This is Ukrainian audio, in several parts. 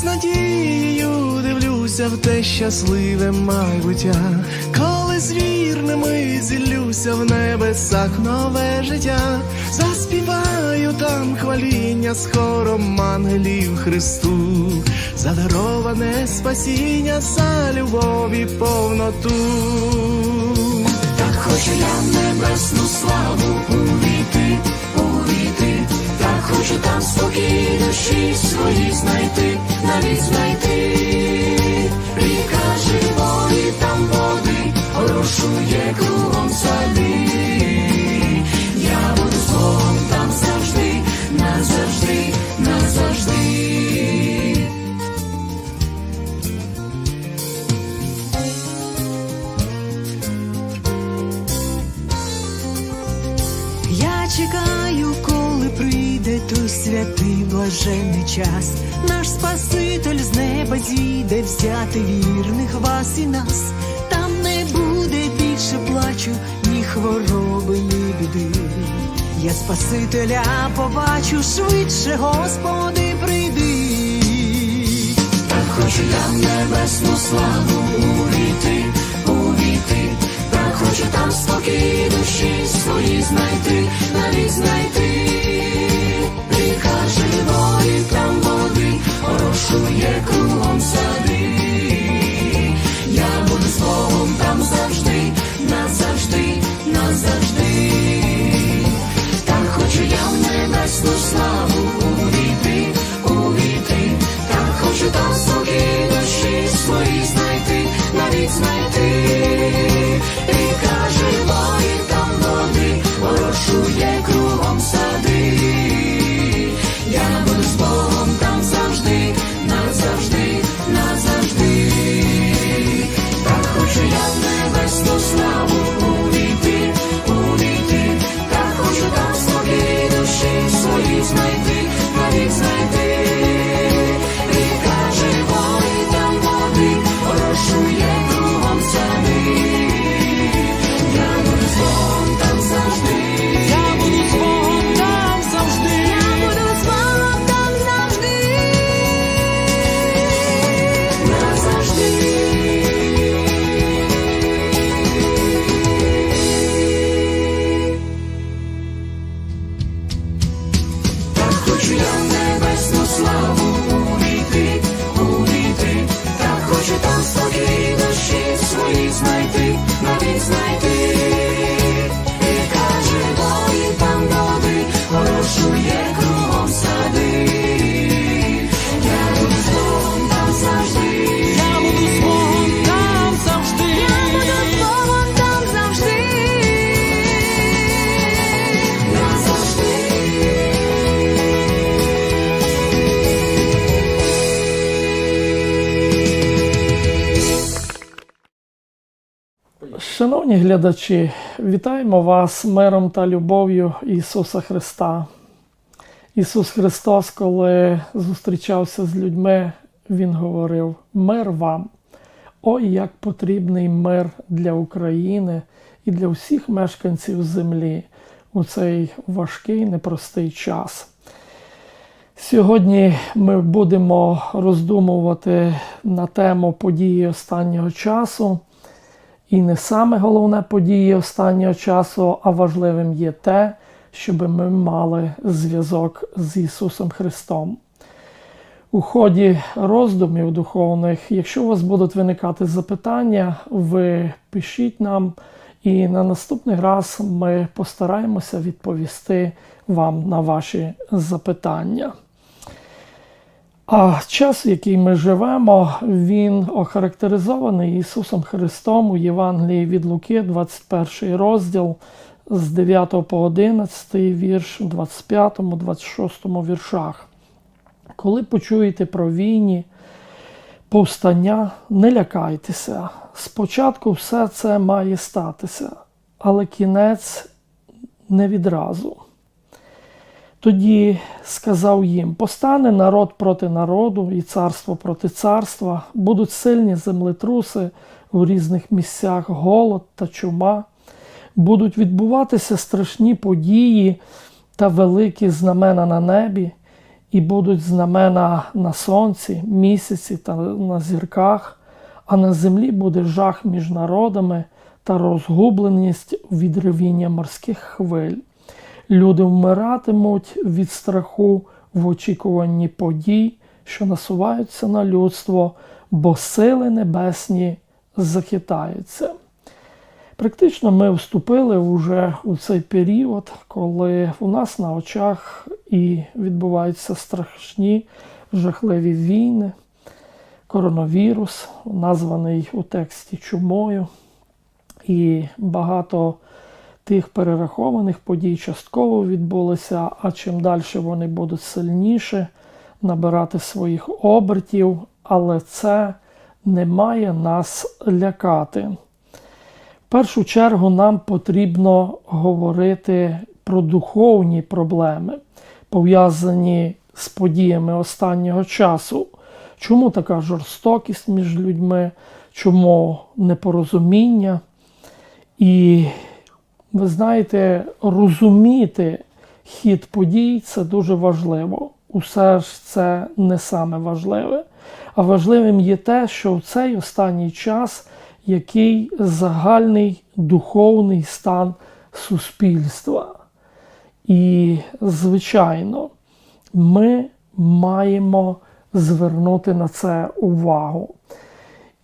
з надією дивлюся в те щасливе майбуття, коли з вірними зіллюся в небесах нове життя, заспіваю там хваління з хором ангелів Христу, за дароване спасіння, за любові повноту. Так хочу я небесну славу хочу там спокій душі свої знайти, навіть знайти. Ріка живої там води, орошує кругом сади. Святий блаженний час. Наш Спаситель з неба зійде взяти вірних вас і нас. Там не буде більше плачу, ні хвороби, ні біди. Я Спасителя побачу швидше, Господи, прийди. Так хочу я в небесну славу увійти, увійти, так хочу там спокій душі свої знайти, навіть знайти. Ріка там води, орошує кругом сади. Шановні глядачі, вітаємо вас миром та любов'ю Ісуса Христа. Ісус Христос, коли зустрічався з людьми, Він говорив: Мир вам! Ой, як потрібний мир для України і для всіх мешканців землі у цей важкий непростий час. Сьогодні ми будемо роздумувати на тему події останнього часу. І не саме головне події останнього часу, а важливим є те, щоб ми мали зв'язок з Ісусом Христом. У ході роздумів духовних, якщо у вас будуть виникати запитання, ви пишіть нам, і на наступний раз ми постараємося відповісти вам на ваші запитання. А час, в який ми живемо, він охарактеризований Ісусом Христом у Євангелії від Луки, 21 розділ з 9 по 11 вірш, 25, 26 віршах. Коли почуєте про війні, повстання, не лякайтеся. Спочатку все це має статися, але кінець не відразу. Тоді сказав їм: постане народ проти народу і царство проти царства, будуть сильні землетруси у різних місцях, голод та чума, будуть відбуватися страшні події та великі знамена на небі, і будуть знамена на сонці, місяці та на зірках, а на землі буде жах між народами та розгубленість від ревіння морських хвиль. Люди вмиратимуть від страху в очікуванні подій, що насуваються на людство, бо сили небесні захитаються. Практично ми вступили вже у цей період, коли у нас на очах і відбуваються страшні жахливі війни, коронавірус, названий у тексті чумою, і багато тих перерахованих подій частково відбулися, а чим далі вони будуть сильніше набирати своїх обертів, але це не має нас лякати. В першу чергу нам потрібно говорити про духовні проблеми, пов'язані з подіями останнього часу. Чому така жорстокість між людьми, чому непорозуміння? І ви знаєте, розуміти хід подій це дуже важливо. Усе ж це не саме важливе. А важливим є те, що в цей останній час який загальний духовний стан суспільства. І, звичайно, ми маємо звернути на це увагу.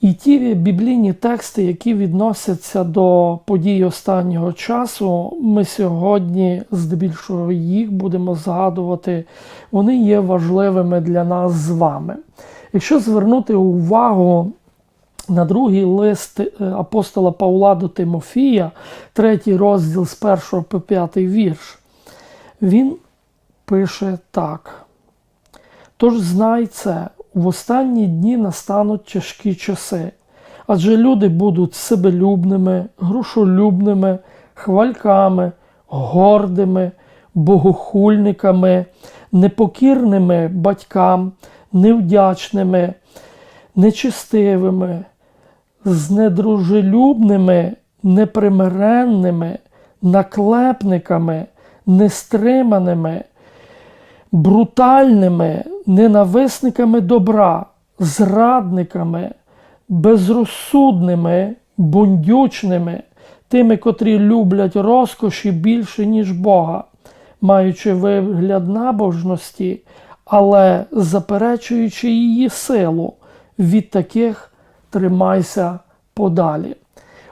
І ті біблійні тексти, які відносяться до подій останнього часу, ми сьогодні, здебільшого, їх будемо згадувати, вони є важливими для нас з вами. Якщо звернути увагу на другий лист е, апостола Павла до Тимофія, третій розділ з 1 по 5 вірш, він пише так. Тож знай це, в останні дні настануть тяжкі часи, адже люди будуть себелюбними, грушолюбними, хвальками, гордими, богохульниками, непокірними батькам, невдячними, нечистивими, з недружелюбними, непримиренними, наклепниками, нестриманими, брутальними, ненависниками добра, зрадниками, безрозсудними, бундючними, тими, котрі люблять розкоші більше, ніж Бога, маючи вигляд набожності, але заперечуючи її силу, від таких тримайся подалі.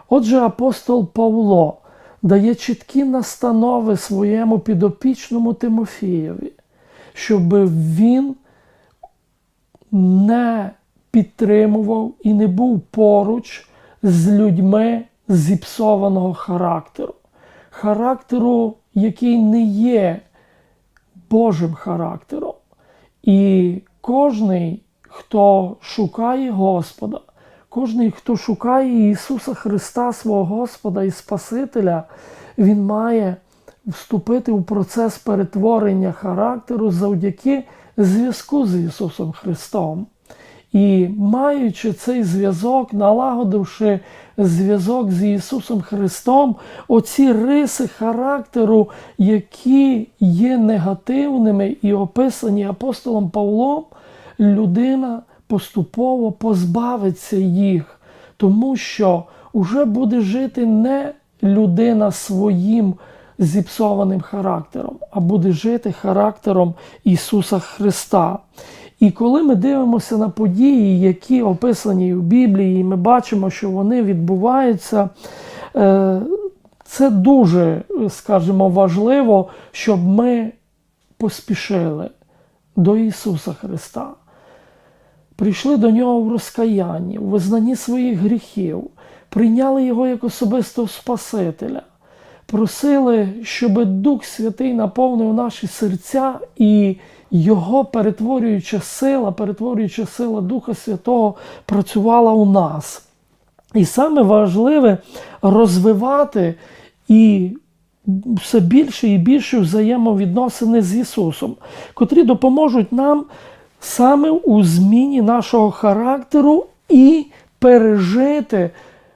Отже, апостол Павло дає чіткі настанови своєму підопічному Тимофієві, щоб він не підтримував і не був поруч з людьми зіпсованого характеру, характеру, який не є Божим характером. І кожний, хто шукає Господа, кожний, хто шукає Ісуса Христа, свого Господа і Спасителя, Він має вступити у процес перетворення характеру завдяки зв'язку з Ісусом Христом. І маючи цей зв'язок, налагодивши зв'язок з Ісусом Христом, оці риси характеру, які є негативними і описані апостолом Павлом, людина поступово позбавиться їх, тому що вже буде жити не людина своїм зіпсованим характером, а буде жити характером Ісуса Христа. І коли ми дивимося на події, які описані в Біблії, ми бачимо, що вони відбуваються, е, це дуже, скажімо, важливо, щоб ми поспішили до Ісуса Христа. Прийшли до Нього в розкаянні, в визнанні своїх гріхів, прийняли Його як особистого Спасителя, просили, щоб Дух Святий наповнив наші серця і його перетворююча сила, перетворююча сила Духа Святого працювала у нас. І саме важливе розвивати і все більше і більше взаємовідносини з Ісусом, котрі допоможуть нам саме у зміні нашого характеру і пережити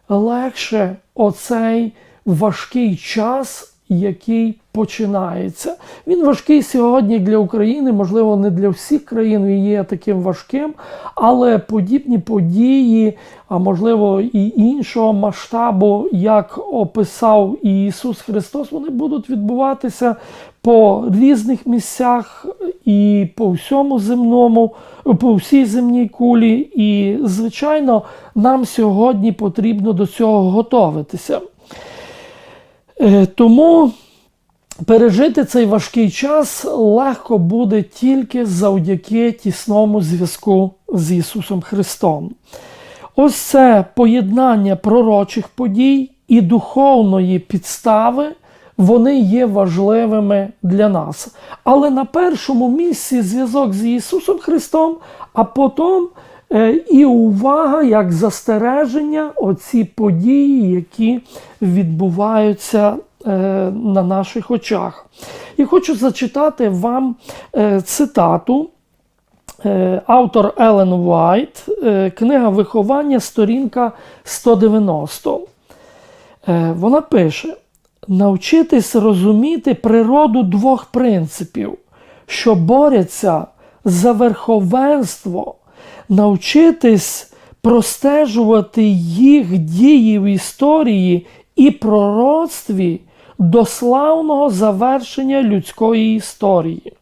легше оцей важкий час, який починається. Він важкий сьогодні для України, можливо, не для всіх країн він є таким важким, але подібні події, а можливо і іншого масштабу, як описав Ісус Христос, вони будуть відбуватися по різних місцях і по всьому земному, по всій земній кулі. І, звичайно, нам сьогодні потрібно до цього готуватися. Е, Тому пережити цей важкий час легко буде тільки завдяки тісному зв'язку з Ісусом Христом. Ось це поєднання пророчих подій і духовної підстави, вони є важливими для нас. Але на першому місці зв'язок з Ісусом Христом, а потім і увага як застереження, оці події, які відбуваються е, на наших очах. І хочу зачитати вам е, цитату. Е, Автор Елен Уайт, е, книга виховання, сторінка 190. Е, Вона пише: навчитись розуміти природу двох принципів, що борються за верховенство, навчитись простежувати їх дії в історії і пророцтві до славного завершення людської історії.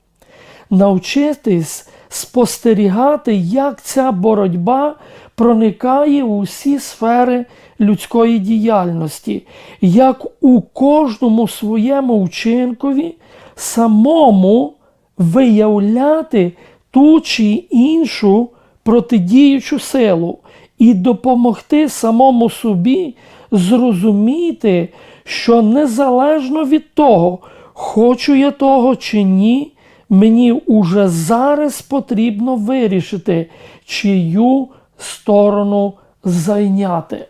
Навчитись спостерігати, як ця боротьба проникає у всі сфери людської діяльності, як у кожному своєму вчинкові самому виявляти ту чи іншу протидіючу силу і допомогти самому собі зрозуміти, що незалежно від того, хочу я того чи ні, мені уже зараз потрібно вирішити, чию сторону зайняти.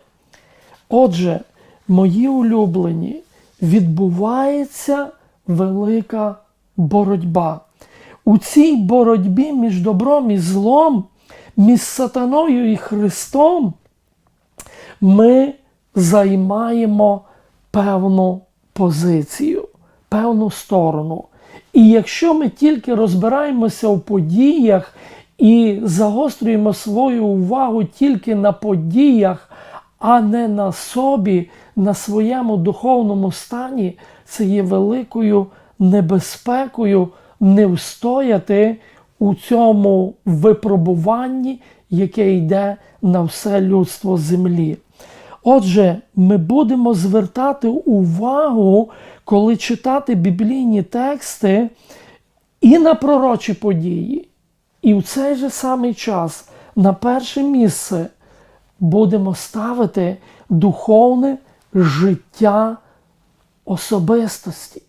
Отже, мої улюблені, відбувається велика боротьба. У цій боротьбі між добром і злом, між сатаною і Христом, ми займаємо певну позицію, певну сторону. І якщо ми тільки розбираємося в подіях і загострюємо свою увагу тільки на подіях, а не на собі, на своєму духовному стані, це є великою небезпекою не встояти у цьому випробуванні, яке йде на все людство землі. Отже, ми будемо звертати увагу, коли читати біблійні тексти і на пророчі події. І в цей же самий час на перше місце будемо ставити духовне життя особистості,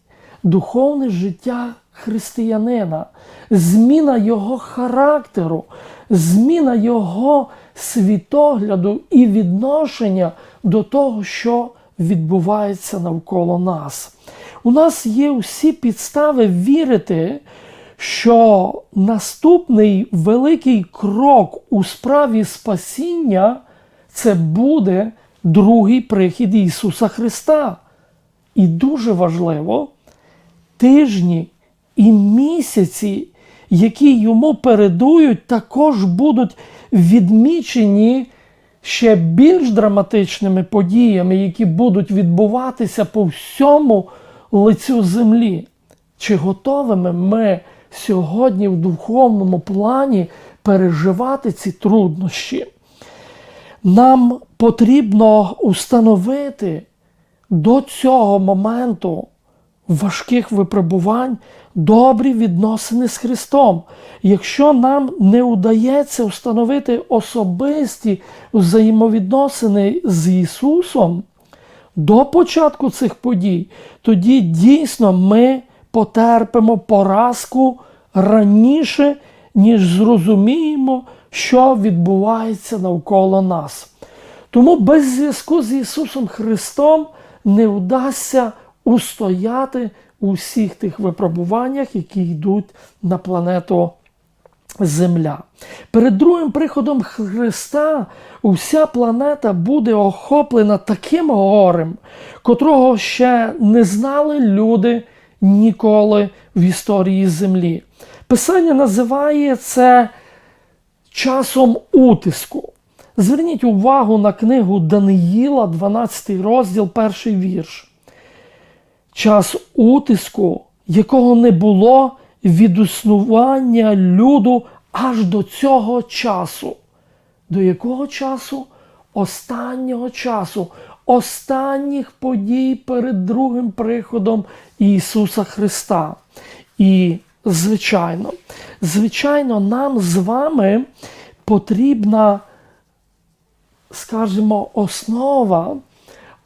духовне життя християнина, зміна його характеру, зміна його світогляду і відношення до того, що відбувається навколо нас. У нас є усі підстави вірити, що наступний великий крок у справі спасіння це буде другий прихід Ісуса Христа. І дуже важливо, тижні і місяці, які йому передують, також будуть відмічені ще більш драматичними подіями, які будуть відбуватися по всьому лицю землі. Чи готовими ми сьогодні в духовному плані переживати ці труднощі? Нам потрібно установити до цього моменту важких випробувань добрі відносини з Христом. Якщо нам не удається встановити особисті взаємовідносини з Ісусом до початку цих подій, тоді дійсно ми потерпимо поразку раніше, ніж зрозуміємо, що відбувається навколо нас. Тому без зв'язку з Ісусом Христом не вдасться устояти у всіх тих випробуваннях, які йдуть на планету земля. Перед другим приходом Христа уся планета буде охоплена таким горем, котрого ще не знали люди ніколи в історії землі. Писання називає це часом утиску. Зверніть увагу на книгу Даниїла, 12 розділ, перший вірш. Час утиску, якого не було від існування люду аж до цього часу. До якого часу? Останнього часу, останніх подій перед другим приходом Ісуса Христа. І, звичайно, звичайно, нам з вами потрібна, скажімо, основа,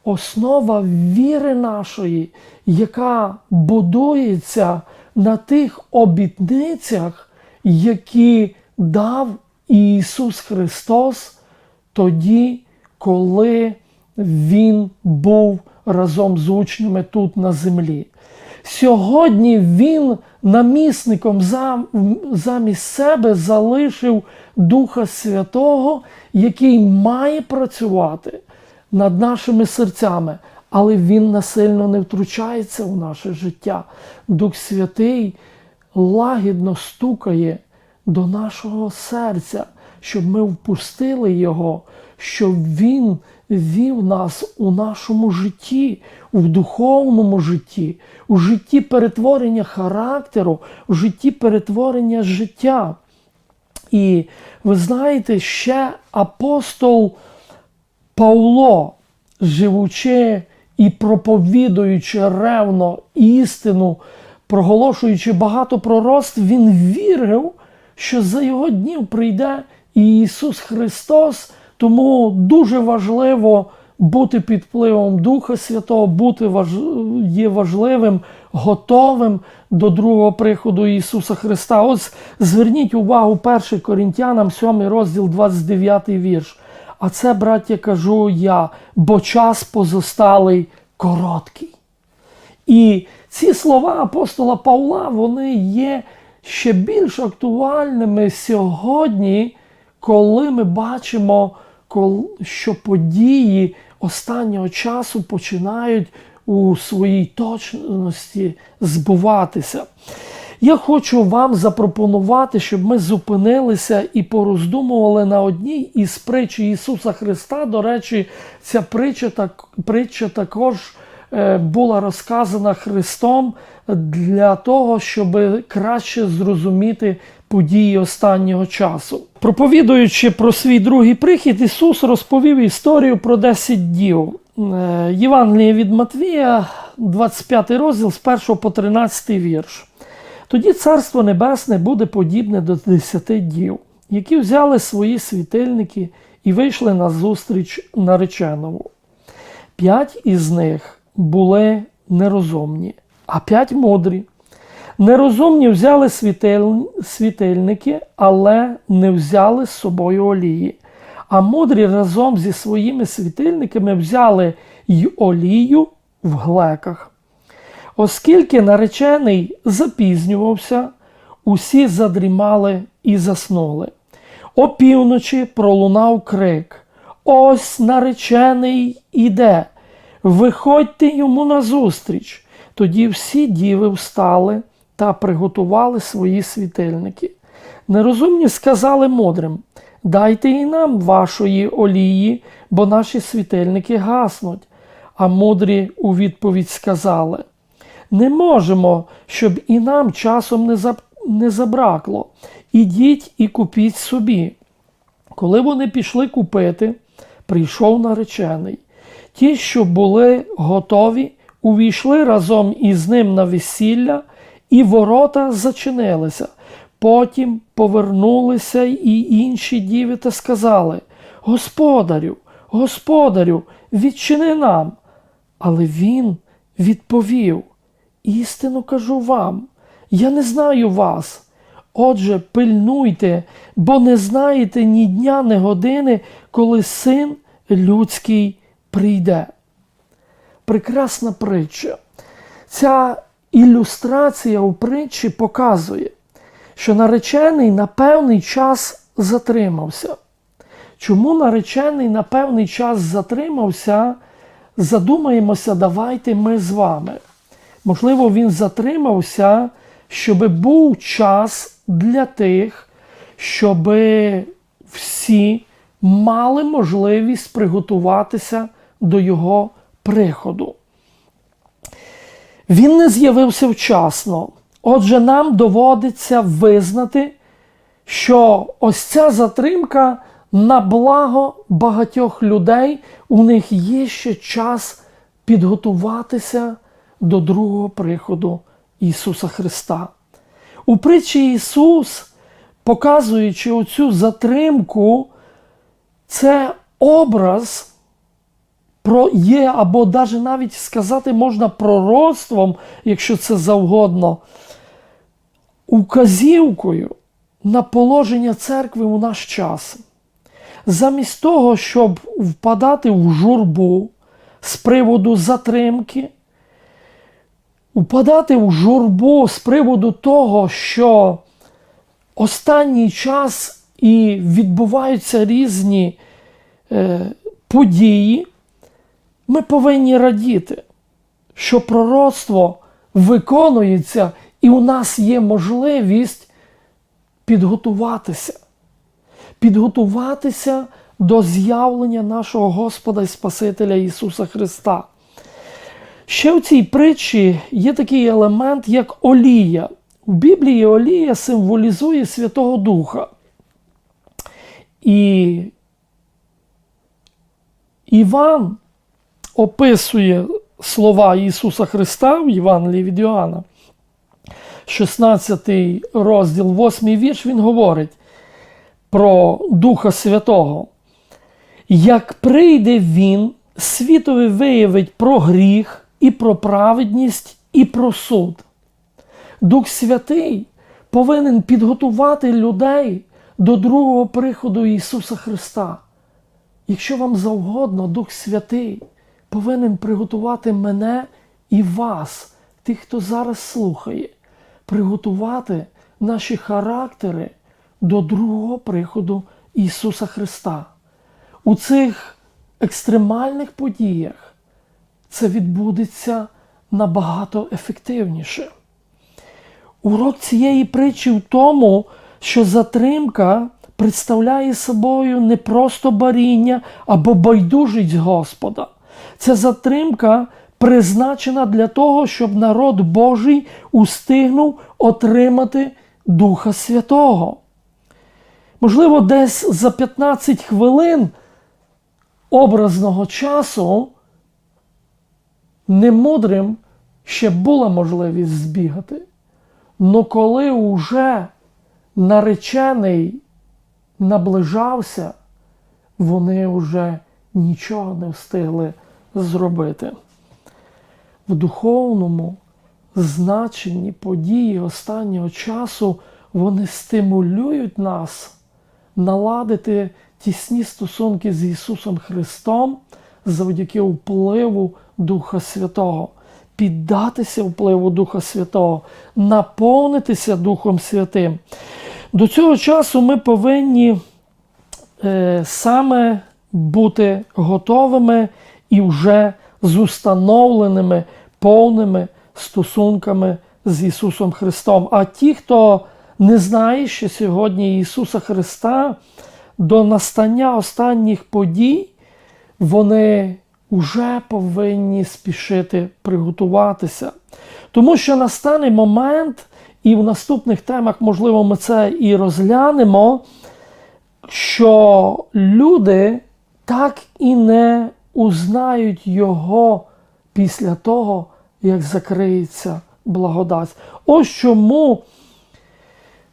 основа віри нашої, яка будується на тих обітницях, які дав Ісус Христос тоді, коли Він був разом з учнями тут на землі. Сьогодні Він намісником замість себе залишив Духа Святого, який має працювати над нашими серцями, але Він насильно не втручається у наше життя. Дух Святий лагідно стукає до нашого серця, щоб ми впустили Його, щоб Він вів нас у нашому житті, у духовному житті, у житті перетворення характеру, у житті перетворення життя. І ви знаєте, ще апостол Павло, живучи і проповідуючи ревно істину, проголошуючи багато пророцтв, він вірив, що за його днів прийде Ісус Христос. Тому дуже важливо бути під впливом Духа Святого, бути важ... є важливим, готовим до другого приходу Ісуса Христа. Ось зверніть увагу 1 Корінтянам, 7 розділ, 29 вірш. А це, браття, кажу я, бо час позосталий короткий. І ці слова апостола Павла вони є ще більш актуальними сьогодні, коли ми бачимо, що події останнього часу починають у своїй точності збуватися. Я хочу вам запропонувати, щоб ми зупинилися і пороздумували на одній із притч Ісуса Христа. До речі, ця притча, так, притча також е, була розказана Христом для того, щоб краще зрозуміти події останнього часу. Проповідуючи про свій другий прихід, Ісус розповів історію про 10 дів. Е, Євангеліє від Матвія, 25 розділ з 1 по 13 вірш. Тоді Царство Небесне буде подібне до десяти дів, які взяли свої світильники і вийшли на зустріч нареченому. П'ять із них були нерозумні, а п'ять мудрі. Нерозумні взяли світиль... світильники, але не взяли з собою олії. А мудрі разом зі своїми світильниками взяли й олію в глеках. Оскільки наречений запізнювався, усі задрімали і заснули. Опівночі пролунав крик: Ось наречений іде, виходьте йому назустріч. Тоді всі діви встали та приготували свої світильники. Нерозумні сказали мудрим: Дайте і нам вашої олії, бо наші світильники гаснуть. А мудрі у відповідь сказали: Не можемо, щоб і нам часом не, зап... не забракло. Ідіть і купіть собі. Коли вони пішли купити, прийшов наречений. Ті, що були готові, увійшли разом із ним на весілля, і ворота зачинилися. Потім повернулися і інші діви та сказали: Господарю, господарю, відчини нам. Але він відповів: Істину кажу вам, я не знаю вас. Отже, пильнуйте, бо не знаєте ні дня, ні години, коли син людський прийде. Прекрасна притча. Ця ілюстрація у притчі показує, що наречений на певний час затримався. Чому наречений на певний час затримався? Задумаємося, давайте ми з вами. Можливо, він затримався, щоб був час для тих, щоб всі мали можливість приготуватися до його приходу. Він не з'явився вчасно. Отже, нам доводиться визнати, що ось ця затримка на благо багатьох людей, у них є ще час підготуватися до другого приходу Ісуса Христа. У притчі Ісус, показуючи оцю затримку, це образ про є, або навіть навіть сказати можна пророцтвом, якщо це завгодно, указівкою на положення церкви у наш час. Замість того, щоб впадати в журбу з приводу затримки, впадати в журбу з приводу того, що останній час і відбуваються різні е, події, ми повинні радіти, що пророцтво виконується, і у нас є можливість підготуватися. Підготуватися до з'явлення нашого Господа і Спасителя Ісуса Христа. Ще в цій притчі є такий елемент, як олія. У Біблії олія символізує Святого Духа. І Іван описує слова Ісуса Христа в Євангелії від Йоанна, 16 розділ, 8 вірш, він говорить про Духа Святого. Як прийде Він, світові виявить про гріх і про праведність, і про суд. Дух Святий повинен підготувати людей до другого приходу Ісуса Христа. Якщо вам завгодно, Дух Святий повинен приготувати мене і вас, тих, хто зараз слухає, приготувати наші характери до другого приходу Ісуса Христа. У цих екстремальних подіях це відбудеться набагато ефективніше. Урок цієї притчі в тому, що затримка представляє собою не просто баріння або байдужість Господа. Ця затримка призначена для того, щоб народ Божий устигнув отримати Духа Святого. Можливо, десь за 15 хвилин образного часу немудрим ще була можливість збігати. Но коли уже наречений наближався, вони вже нічого не встигли зробити. В духовному значенні події останнього часу вони стимулюють нас наладити тісні стосунки з Ісусом Христом завдяки впливу Духа Святого, піддатися впливу Духа Святого, наповнитися Духом Святим. До цього часу ми повинні е, саме бути готовими і вже з установленими повними стосунками з Ісусом Христом. А ті, хто не знає ще сьогодні Ісуса Христа, до настання останніх подій, вони вже повинні спішити приготуватися. Тому що настане момент, і в наступних темах, можливо, ми це і розглянемо, що люди так і не узнають Його після того, як закриється благодать. Ось чому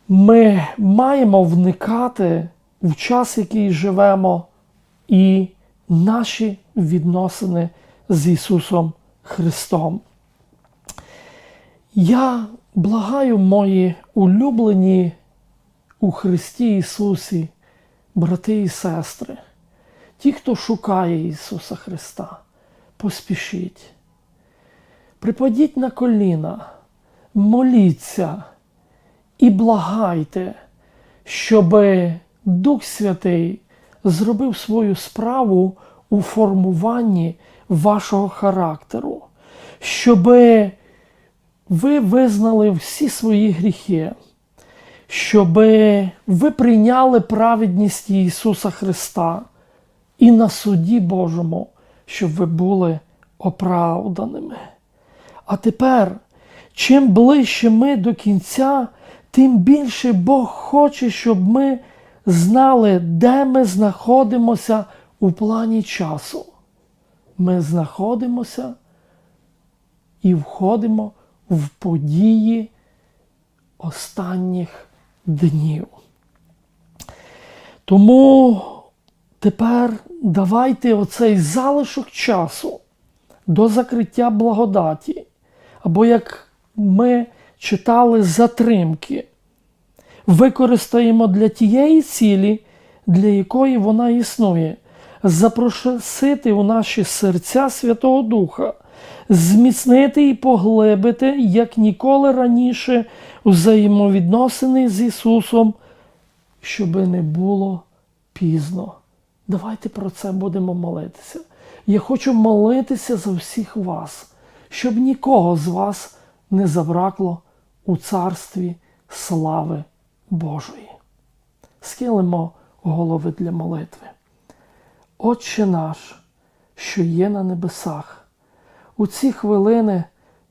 ми маємо вникати в час, який живемо, і наші відносини з Ісусом Христом. Я благаю мої улюблені у Христі Ісусі, брати і сестри, ті, хто шукає Ісуса Христа, поспішіть. Припадіть на коліна, моліться і благайте, щоб Дух Святий зробив свою справу у формуванні вашого характеру, щоб ви визнали всі свої гріхи, щоб ви прийняли праведність Ісуса Христа і на суді Божому, щоб ви були оправданими. А тепер, чим ближче ми до кінця, тим більше Бог хоче, щоб ми знали, де ми знаходимося у плані часу. Ми знаходимося і входимо в події останніх днів. Тому тепер давайте оцей залишок часу до закриття благодаті, або як ми читали затримки, використаємо для тієї цілі, для якої вона існує, запросити у наші серця Святого Духа, зміцнити і поглибити, як ніколи раніше, взаємовідносини з Ісусом, щоби не було пізно. Давайте про це будемо молитися. Я хочу молитися за всіх вас, щоб нікого з вас не забракло у царстві слави Божої. Схилимо голови для молитви. Отче наш, що є на небесах, у ці хвилини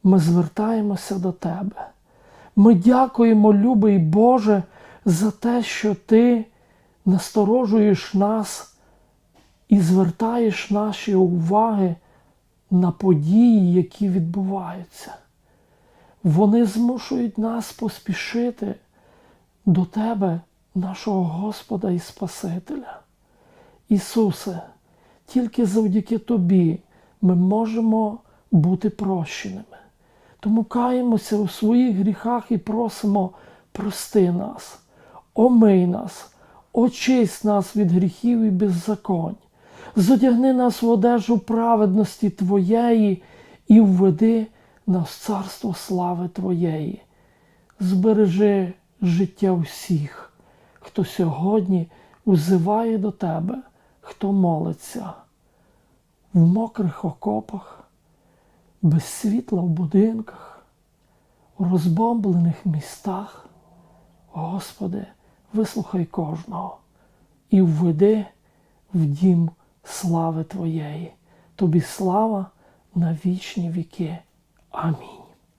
ми звертаємося до Тебе. Ми дякуємо, любий Боже, за те, що Ти насторожуєш нас і звертаєш наші уваги на події, які відбуваються. Вони змушують нас поспішити до Тебе, нашого Господа і Спасителя. Ісусе, тільки завдяки Тобі ми можемо бути прощеними. Тому каємося у своїх гріхах і просимо, прости нас, омий нас, очисть нас від гріхів і беззаконь, зодягни нас в одежу праведності Твоєї і введи нас в царство слави Твоєї. Збережи життя всіх, хто сьогодні узиває до Тебе, хто молиться в мокрих окопах, без світла в будинках, у розбомблених містах. Господи, вислухай кожного і введи в дім слави Твоєї. Тобі слава на вічні віки. Амінь.